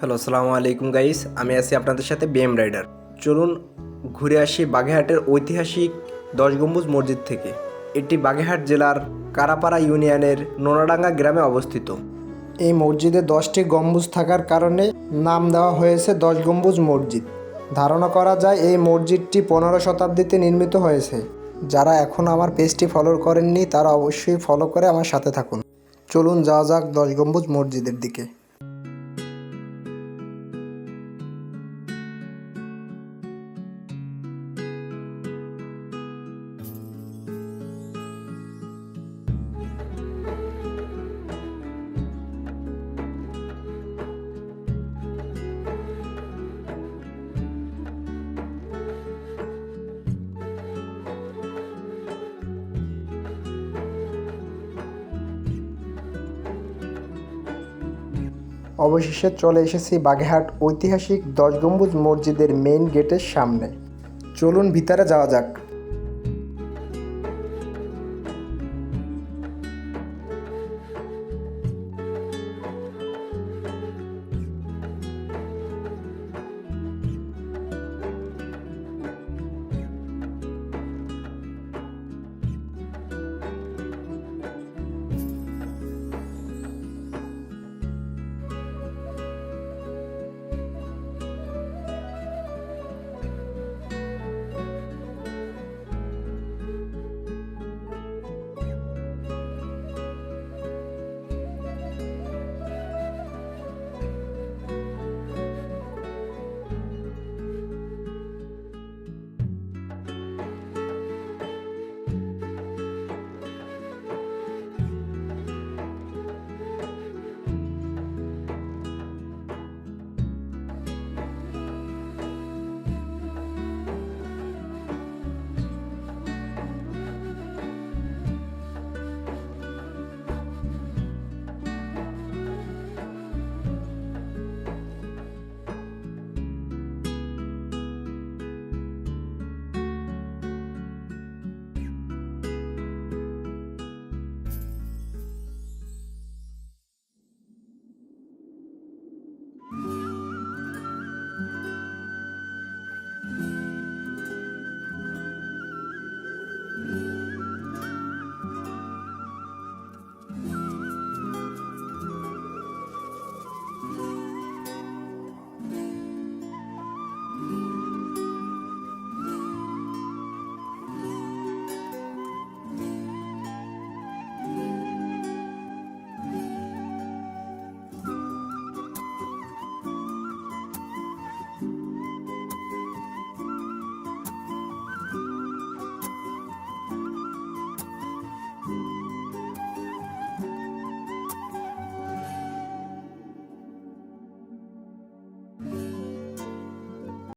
Hello, আসসালামু আলাইকুম guys আমি আছি আপনাদের সাথে বিএম রাইডার চলুন ঘুরে আসি বাগেরহাটের ঐতিহাসিক দশ গম্বুজ মসজিদ থেকে। এটি বাগেরহাট জেলার কারাপাড়া ইউনিয়নের নোনাডাঙ্গা গ্রামে অবস্থিত। এই মসজিদে দশটি গম্বুজ থাকার কারণে নাম দেওয়া হয়েছে দশ গম্বুজ মসজিদ। ধারণা করা যায় এই মসজিদটি পনেরো শতাব্দীতে নির্মিত হয়েছে। যারা এখন আমার পেজটি ফলো করেননি, তারা অবশ্যই ফলো করে আমার সাথে থাকুন। চলুন যাওয়া যাক দশ গম্বুজ মসজিদের দিকে। অবশেষে চলে এসেছি বাগেহাট ঐতিহাসিক দশ গম্বুজ মসজিদের মেইন গেটের সামনে। চলুন ভিতরে যাওয়া যাক।